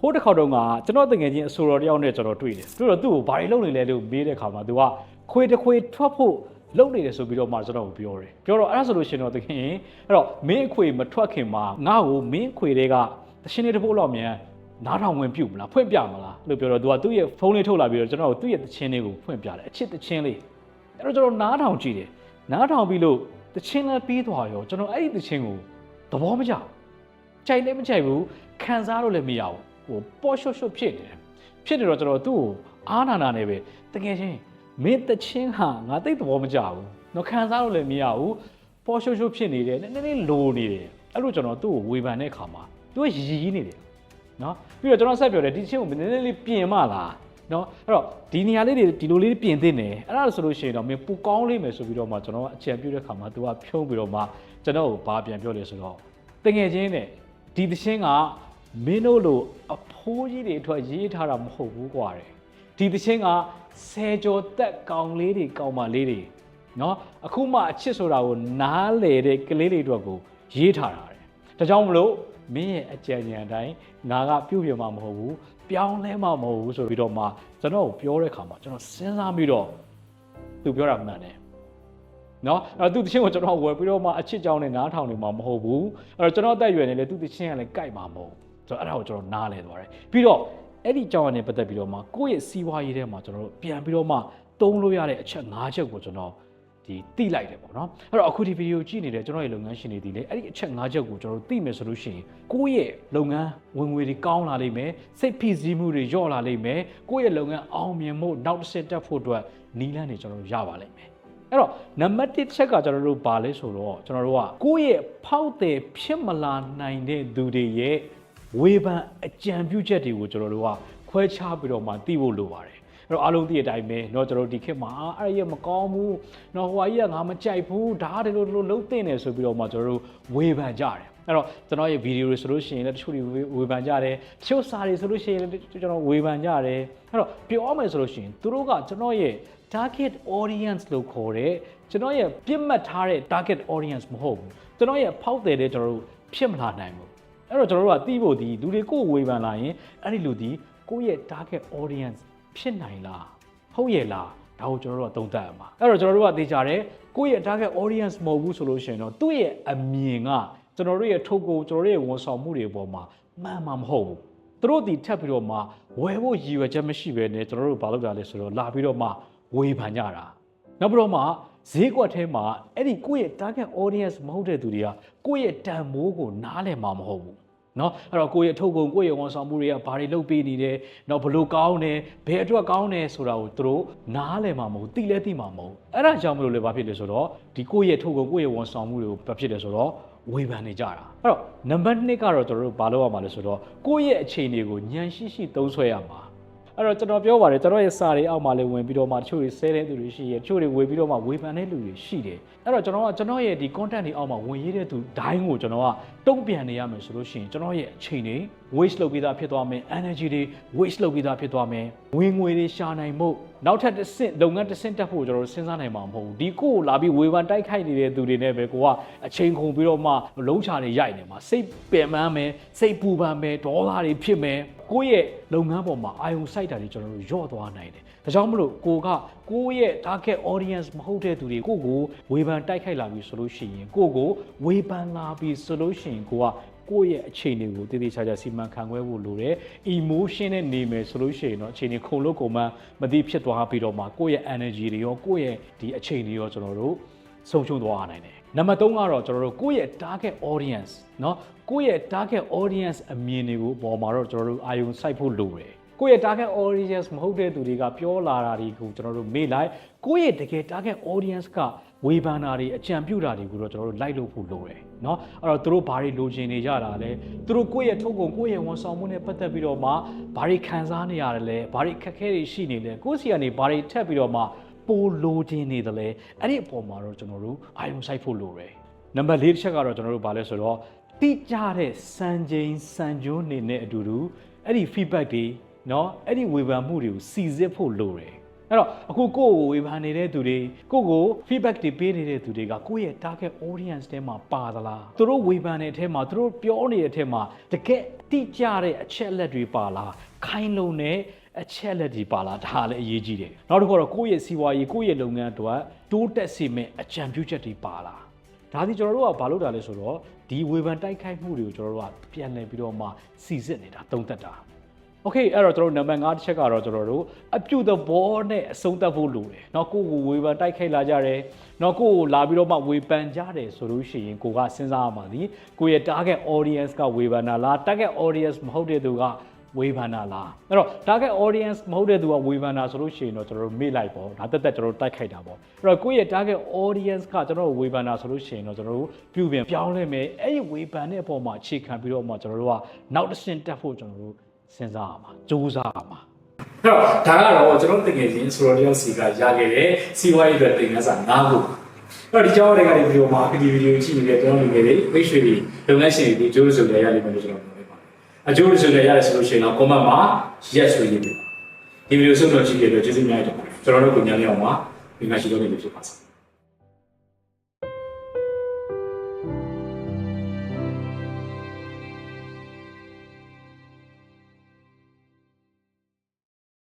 ဟိုးတစ်ခေါက်တုန်းကကျွန်တော်တငယ်ချင်းအဆိုတော်တယောက်နဲ့ကျွန်တော်တွေ့တယ်သူတို့သူ့ကိုဘာတွေလုပ်နေလဲလို့မေးတဲ့အခါမှာသူကခွေတစ်ခွေထွက်ဖို့လုပ်နေတယ်ဆိုပြီးတော့မှကျွန်တော်ကိုပြောတယ်ပြောတော့အဲ့ဒါဆိုလို့ရှိရင်တော့တခင်အဲ့တော့မင်းအခွေမထွက်ခင်မှာငါ့ကိုမင်းအခွေတွေကတရှင်းလေးတစ်ပုတ်လောက်မြန်နားထောင်ဝင်ပြုတ်မလားဖွင့်ပြမလားလို့ပြောတော့သူကသူ့ရဲ့ဖုန်းလေးထုတ်လာပြီးတော့ကျွန်တော်တို့သူ့ရဲ့တချင်းလေးကိုဖွင့်ပြတယ်အချစ်တချင်းလေးအဲ့တော့ကျွန်တော်နားထောင်ကြည့်တယ်နားထောင်ပြီးလို့တချင်းလည်းပြီးသွားရောကျွန်တော်အဲ့ဒီတချင်းကိုသဘောမကျဘူးကြိုက်လည်းမကြိုက်ဘူးခံစားလို့လည်းမရဘူး ဟိုပေါ်ရှော့ရှော့ဖြစ်နေတယ်ဖြစ်နေတော့ကျွန်တော်သူ့ကိုအားနာနာနေပဲတကယ်ချင်းမင်းတချင်းဟာငါသိတဲ့ဘောမကြဘူးတော့ခံစားလို့လည်းမရဘူးပေါ်ရှော့ရှော့ဖြစ်နေတယ်နည်းနည်းလေးလိုနေတယ်အဲ့လိုကျွန်တော်သူ့ကိုဝေဖန်တဲ့အခါမှာသူကရည်ရည်နေတယ်နော်ပြီးတော့ကျွန်တော်ဆက်ပြောတယ်ဒီချင်းကိုနည်းနည်းလေးပြင်မလားနော်အဲ့တော့ဒီနေရာလေးတွေဒီလိုလေးပြင်သင့်တယ်အဲ့ဒါဆိုလို့ရှိရင်တော့မင်းပူကောင်းလေးမယ်ဆိုပြီးတော့မှကျွန်တော်ကအကြံပြုတဲ့ခါမှာ तू ကဖြုံးပြီးတော့မှကျွန်တော်ကိုဘာပြန်ပြောလဲဆိုတော့တငယ်ချင်းနဲ့ဒီသချင်းက မင်းတို့လိုအဖိုးကြီးတွေအတွက်ရေးထားတာမဟုတ်ဘူးကွာတဲ့ဒီသချင်းကဆယ်ကျော်သက်ကောင်လေးတွေကောင်မလေးတွေနော်အခုမှအချစ်ဆိုတာကိုနားလေတဲ့ကလေးတွေအတွက်ကိုရေးထားတာတဲ့ဒါကြောင့်မလို့မင်းရဲ့အကြံဉာဏ်တိုင်းငါကပြုပြင်မှာမဟုတ်ဘူးပြောင်းလဲမှာမဟုတ်ဘူးဆိုပြီးတော့မှကျွန်တော်ကိုပြောတဲ့ခါမှာကျွန်တော်စဉ်းစားပြီးတော့သူပြောတာမှန်တယ်နော်အဲ့သူတချင်းကိုကျွန်တော်ဝယ်ပြီးတော့မှအချစ်ကြောင်းနဲ့နားထောင်နေမှာမဟုတ်ဘူးအဲ့တော့ကျွန်တော်အသက်အရွယ်နဲ့လည်းသူတချင်းကလည်းကြိုက်မှာမဟုတ်ဘူး ဆိုတော့အဲ့ဒါကိုကျွန်တော်နားလဲသွားတယ်ပြီးတော့အဲ့ဒီကြောင်းကနေပတ်သက်ပြီးတော့မှကိုယ့်ရဲ့စီးပွားရေးထဲမှာကျွန်တော်တို့ပြန်ပြီးတော့မှတုံးလို့ရတဲ့အချက်၅ချက်ကိုကျွန်တော်ဒီတိလိုက်တယ်ပေါ့နော်အဲ့တော့အခုဒီဗီဒီယိုကြည့်နေတဲ့ကျွန်တော်ရဲ့လုပ်ငန်းရှင်တွေဒီလေအဲ့ဒီအချက်၅ချက်ကိုကျွန်တော်တို့သိမယ်ဆိုလို့ရှိရင်ကိုယ့်ရဲ့လုပ်ငန်းဝင်ငွေတွေကောင်းလာလိမ့်မယ်စိတ်ဖိစီးမှုတွေလျော့လာလိမ့်မယ်ကိုယ့်ရဲ့လုပ်ငန်းအောင်မြင်မှုနောက်တစ်ဆင့်တက်ဖို့အတွက်နီးလန်းတွေကျွန်တော်တို့ရပါလိမ့်မယ်အဲ့တော့နံပါတ်1ချက်ကကျွန်တော်တို့ဗာလဲဆိုတော့ကျွန်တော်တို့ကကိုယ့်ရဲ့ဖောက်တယ်ဖြစ်မလာနိုင်တဲ့သူတွေရဲ့ ဝေဖန်အကြံပြုချက်တွေကိုကျွန်တော်တို့ကခွဲခြားပြီးတော့မှသိဖို့လိုပါတယ်အဲ့တော့အားလုံးသိတဲ့အတိုင်းပဲเนาะကျွန်တော်တို့ဒီခေတ်မှာအာအဲ့ရမကောင်းဘူးเนาะဟိုအကြီးကငါမကြိုက်ဘူးဒါကဒီလိုဒီလိုလုံးသိနေဆိုပြီးတော့မှကျွန်တော်တို့ဝေဖန်ကြတယ်အဲ့တော့ကျွန်တော်ရဲ့ဗီဒီယိုတွေဆိုလို့ရှိရင်လည်းတချို့တွေဝေဖန်ကြတယ်တချို့စာတွေဆိုလို့ရှိရင်လည်းကျွန်တော်ဝေဖန်ကြတယ်အဲ့တော့ပြောမယ်ဆိုလို့ရှိရင်သူတို့ကကျွန်တော်ရဲ့ target audience လို့ခေါ်တဲ့ကျွန်တော်ရဲ့ပြစ်မှတ်ထားတဲ့ target audience မဟုတ်ဘူးကျွန်တော်ရဲ့ဖောက်တယ်တဲ့ကျွန်တော်တို့ဖြစ်မလာနိုင်ဘူး အဲ့တော့ကျွန်တော်တို့ကတီးဖို့ဒီလူတွေကိုဝေဖန်လာရင်အဲ့ဒီလူဒီကိုယ့်ရဲ့ target audience ဖြစ်နိုင်လားဟုတ်ရဲ့လားဒါကိုကျွန်တော်တို့ကသုံးသပ်ရမှာအဲ့တော့ကျွန်တော်တို့ကသိကြတယ်ကိုယ့်ရဲ့ target audience မဟုတ်ဘူးဆိုလို့ရှိရင်တော့သူ့ရဲ့အမြင်ကကျွန်တော်တို့ရဲ့ထုတ်ကိုကျွန်တော်တို့ရဲ့ဝန်ဆောင်မှုတွေအပေါ်မှာမှန်မှာမဟုတ်ဘူးသူတို့ဒီထပ်ပြီးတော့မှဝယ်ဖို့ရည်ရွယ်ချက်မရှိဘဲနဲ့ကျွန်တော်တို့ဘာလုပ်ကြလဲဆိုတော့လာပြီးတော့မှဝေဖန်ကြတာနောက်ပြီးတော့မှ ဈေးကွက်ထဲမှာအဲ့ဒီကိုယ့်ရဲ့ target audience မဟုတ်တဲ့သူတွေကကိုယ့်ရဲ့တန်မိုးကိုနားလည်မှာမဟုတ်ဘူးเนาะအဲ့တော့ကိုယ့်ရဲ့ထုတ်ကုန်ကိုယ့်ရဲ့ဝန်ဆောင်မှုတွေကဘာတွေလုပ်ပေးနေတယ်เนาะဘလို့ကောင်းတယ်ဘယ်အတွက်ကောင်းတယ်ဆိုတာကိုသူတို့နားလည်မှာမဟုတ်သိလဲသိမှာမဟုတ်အဲ့ဒါကြောင့်မလို့လေဘာဖြစ်လဲဆိုတော့ဒီကိုယ့်ရဲ့ထုတ်ကုန်ကိုယ့်ရဲ့ဝန်ဆောင်မှုတွေကိုဘာဖြစ်လဲဆိုတော့ ဝေဖန်နေကြတာအဲ့တော့နံပါတ်2ကတော့ကျွန်တော်တို့ဘာလုပ်ရမှာလဲဆိုတော့ကိုယ့်ရဲ့အခြေအနေကိုညံရှိရှိသုံးဆွဲရမှာ အဲ့တော့ကျွန်တော်ပြောပါတယ်ကျွန်တော်ရဲ့စာတွေအောက်မှာလည်းဝင်ပြီးတော့မှတချို့တွေဆဲတဲ့သူတွေရှိရတချို့တွေဝေပြီးတော့မှဝေဖန်တဲ့လူတွေရှိတယ်အဲ့တော့ကျွန်တော်ကကျွန်တော်ရဲ့ဒီ content တွေအောက်မှာဝင်ရေးတဲ့သူဒိုင်းကိုကျွန်တော်ကတုံ့ပြန်နေရမယ်ဆိုလို့ရှိရင်ကျွန်တော်ရဲ့အချိန်တွေ waste လုပ်ပြီးသားဖြစ်သွားမယ် energy တွေ waste လုပ်ပြီးသားဖြစ်သွားမယ်ဝင်ငွေတွေရှာနိုင်မှုနောက်ထပ်တစ်ဆင့်လုပ်ငန်းတစ်ဆင့်တက်ဖို့ကျွန်တော်တို့စဉ်းစားနိုင်မှာမဟုတ်ဘူးဒီကိုကိုလာပြီးဝေဖန်တိုက်ခိုက်နေတဲ့သူတွေနဲ့ပဲကိုကအချိန်ကုန်ပြီးတော့မှလုံးချတွေရိုက်နေမှာစိတ်ပင်ပန်းမယ်စိတ်ပူပန်မယ်ဒေါသတွေဖြစ်မယ်ကိုယ့်ရဲ့လုပ်ငန်းပေါ်မှာအာယုံစိုက်တာတွေကျွန်တော်တို့ညော့သွားနိုင်တယ်ဒါကြောင့်မလို့ကိုကကိုယ့်ရဲ့ target audience မဟုတ်တဲ့သူတွေကိုကိုဝေဖန်တိုက်ခိုက်လာပြီဆိုလို့ရှိရင်ကိုကိုဝေဖန်လာပြီဆိုလို့ရှိရင်ကိုက ကိုယ့်ရဲ့အခြေအနေကိုတည်တည်ချာချာစီမံခန့်ခွဲဖို့လိုတယ် emotion နဲ့နေမယ်ဆိုလို့ရှိရင်တော့အခြေအနေခုံလို့ကုန်မှမသိဖြစ်သွားပြီးတော့မှကိုယ့်ရဲ့ energy တွေရောကိုယ့်ရဲ့ဒီအခြေအနေရောကျွန်တော်တို့ဆုံးရှုံးသွားနိုင်တယ်နံပါတ်3ကတော့ကျွန်တော်တို့ကိုယ့်ရဲ့ target audience เนาะကိုယ့်ရဲ့ target audience အမြင်တွေကိုပေါ်မှာတော့ကျွန်တော်တို့အာယုံစိုက်ဖို့လိုတယ် ကိုယ့်ရဲ့ target audience မဟုတ်တဲ့သူတွေကပြောလာတာတွေကိုကျွန်တော်တို့မေ့လိုက်ကိုယ့်ရဲ့တကယ် target audience ကဝေဖန်တာတွေအကြံပြုတာတွေကိုတော့ကျွန်တော်တို့လိုက်လို့ဖို့လိုတယ်เนาะအဲ့တော့သူတို့ဘာတွေလိုချင်နေကြတာလဲသူတို့ကိုယ့်ရဲ့ထုတ်ကုန်ကိုယ့်ရဲ့ဝန်ဆောင်မှုနဲ့ပတ်သက်ပြီးတော့မှဘာတွေခံစားနေရတယ်လဲဘာတွေခက်ခဲတွေရှိနေလဲကိုယ့်စီကနေဘာတွေထက်ပြီးတော့မှပိုလိုချင်နေတယ်လဲအဲ့ဒီအပေါ်မှာတော့ကျွန်တော်တို့အာရုံစိုက်ဖို့လိုတယ်နံပါတ်၄တစ်ချက်ကတော့ကျွန်တော်တို့ဘာလဲဆိုတော့တိကျတဲ့စံချိန်စံကြိုးနေနဲ့အတူတူအဲ့ဒီ feedback တွေ နော်အဲ့ဒီဝေဖန်မှုတွေကိုစီစစ်ဖို့လိုတယ်အဲ့တော့အခုကိုယ့်ကိုဝေဖန်နေတဲ့သူတွေကိုယ့်ကို feedback တွေပေးနေတဲ့သူတွေကကိုယ့်ရဲ့ target audience ထဲမှာပါသလားသူတို့ဝေဖန်တဲ့အထဲမှာသူတို့ပြောနေတဲ့အထဲမှာတကယ်တိကျတဲ့အချက်အလက်တွေပါလားခိုင်းလုံတဲ့အချက်လက်တွေပါလာဒါလည်းအရေးကြီးတယ်နောက်တစ်ခုကတော့ကိုယ့်ရဲ့စီးပွားရေးကိုယ့်ရဲ့လုပ်ငန်းအတွက်တိုးတက်စေမယ့်အကြံပြုချက်တွေပါလာဒါစီကျွန်တော်တို့ကဘာလုပ်တာလဲဆိုတော့ဒီဝေဖန်တိုက်ခိုက်မှုတွေကိုကျွန်တော်တို့ကပြန်လည်ပြီးတော့မှစီစစ်နေတာသုံးသက်တာ โอเคအဲ့တော့ကျွန်တော်တို့နံပါတ်5တစ်ချက်ကတော့ကျွန်တော်တို့အပြုသဘောနဲ့အဆုံးသတ်ဖို့လိုတယ်เนาะကိုယ့်ကိုဝေဖန်တိုက်ခိုက်လာကြတယ်เนาะကိုယ့်ကိုလာပြီးတော့မှဝေဖန်ကြတယ်ဆိုလို့ရှိရင်ကိုကစဉ်းစားရမှာဒီကိုယ့်ရဲ့ target audience ကဝေဖန်တာလား target audience မဟုတ်တဲ့သူကဝေဖန်တာလားအဲ့တော့ target audience မဟုတ်တဲ့သူကဝေဖန်တာဆိုလို့ရှိရင်တော့ကျွန်တော်တို့မေ့လိုက်ပေါ့ဒါတက်တက်ကျွန်တော်တို့တိုက်ခိုက်တာပေါ့အဲ့တော့ကိုယ့်ရဲ့ target audience ကကျွန်တော်တို့ဝေဖန်တာဆိုလို့ရှိရင်တော့ကျွန်တော်တို့ပြုပြင်ပြောင်းလဲမယ်အဲ့ဒီဝေဖန်တဲ့အပေါ်မှာအခြေခံပြီးတော့မှကျွန်တော်တို့ကနောက်တစ်ဆင့်တက်ဖို့ကျွန်တော်တို့ စဉ်းစားရမှာစူးစမ်းရမှာအဲ့တော့ဒါကတော့ကျွန်တော်တကယ်ချင်းဆိုတော့တယောက်စီကရခဲ့တဲ့စီးပွားရေးအတွက်သင်ခန်းစာ၅ခုအဲ့တော့ဒီကြောင်းတွေကလည်းဗီဒီယိုမှာဒီဗီဒီယိုကြည့်နေတဲ့ကျွန်တော်လူငယ်တွေမိတ်ဆွေတွေလုပ်ငန်းရှင်တွေဒီကျိုးစုံတွေရလိမ့်မယ်လို့ကျွန်တော်ပြောလိုက်ပါတယ်အကျိုးစုံတွေရတယ်ဆိုလို့ရှိရင်တော့ comment မှာ yes ဆိုရေးပေးပါဒီဗီဒီယိုဆုံးတော့ကြည့်ရတဲ့ကျေးဇူးများတင်ပါတယ်ကျွန်တော်တို့ကိုညနေအောင်ပါဒီမှာရှိတော့နေလို့ဖြစ်ပါစေ